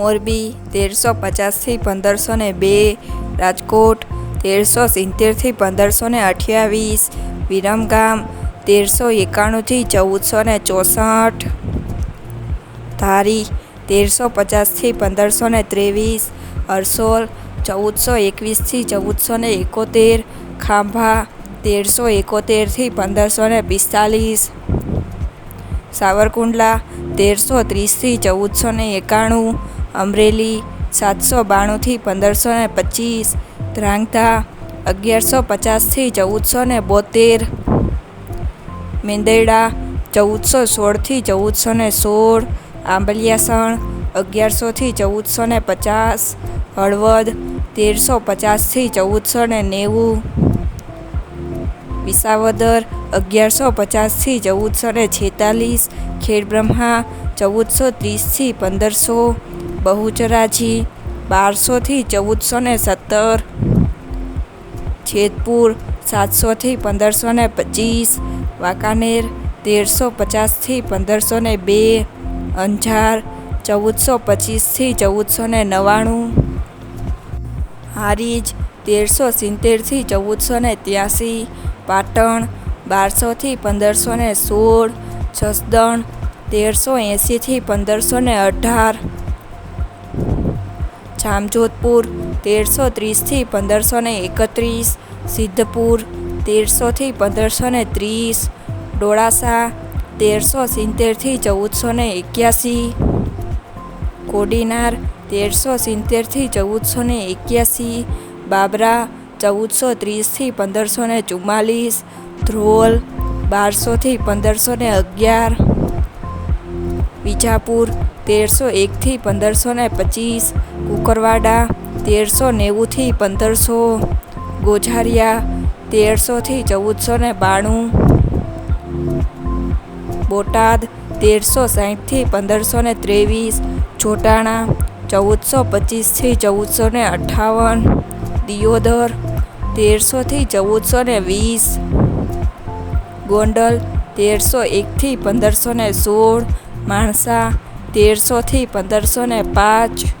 મોરબી, તેરસો પચાસથી પંદરસો ને બે, રાજકોટ, તેરસો સિત્તેરથી પંદરસો ને અઠ્યાવીસ, વિરમગામ, તેરસો એકાણુંથી ચૌદસો ને ચોસઠ. ધારી, તેરસો પચાસથી પંદરસો ને ત્રેવીસ, અરસોલ, ચૌદસો એકવીસથી ચૌદસો ને એકોતેર, ખાંભા, તેરસો એકોતેરથી પંદરસો ને પિસ્તાલીસ. સાવરકુંડલા, તેરસો ત્રીસથી ચૌદસો ને એકાણું અમરેલી સાતસો બાણુંથી પંદરસો ને પચીસ, ધ્રાંગધા અગિયારસો પચાસથી ચૌદસો ને બોતેર મેંદેડા ચૌદસો સોળથી ચૌદસો ને સોળ, આંબલિયાસણ અગિયારસોથી ચૌદસો ને પચાસ, હળવદ તેરસો પચાસથી ચૌદસો ને નેવું, વિસાવદર અગિયારસો પચાસથી ચૌદસો ને છેતાલીસ, ખેડબ્રહ્મા ચૌદસો ત્રીસથી પંદરસો બહુચરાજી બારસોથી ચૌદસો ને સત્તર છેદપુર સાતસોથી પંદરસો ને પચીસ, વાંકાનેર તેરસો પચાસથી પંદરસો ને બે, અંજાર ચૌદસો પચીસથી ચૌદસો ને નવ્વાણું, હારીજ તેરસો સિત્તેરથી ચૌદસો ને ત્યાસી, પાટણ બારસોથી પંદરસો ને સોળ, જસદણ તેરસો એંસીથી પંદરસો ને અઢાર જામજોધપુર તેરસો ત્રીસથી પંદરસો ને એકત્રીસ, સિદ્ધપુર તેરસોથી પંદરસો ને ત્રીસ, ડોળાસા તેરસો સિત્તેરથી ચૌદસો ને એક્યાસી, કોડીનાર તેરસો સિત્તેરથી ચૌદસો ને એક્યાસી, બાબરા ચૌદસો ત્રીસથી પંદરસો ને ચુમ્માલીસ, ધ્રોલ બારસોથી પંદરસો ને અગિયાર વિજાપુર, તેરસો એકથી પંદરસો ને પચીસ, કુકરવાડા, તેરસો નેવુંથી પંદરસો, ગોઝારિયા તેરસોથી ચૌદસો ને બાણું, બોટાદ, તેરસો સાહીઠથી પંદરસો ને ત્રેવીસ જોટાણા ચૌદસો પચીસથી ચૌદસો ને અઠ્ઠાવન દિયોદર તેરસોથી ચૌદસો ને વીસ, ગોંડલ, તેરસો એકથી પંદરસો ને સોળ માણસા તેરસોથી પંદરસો ને પાંચ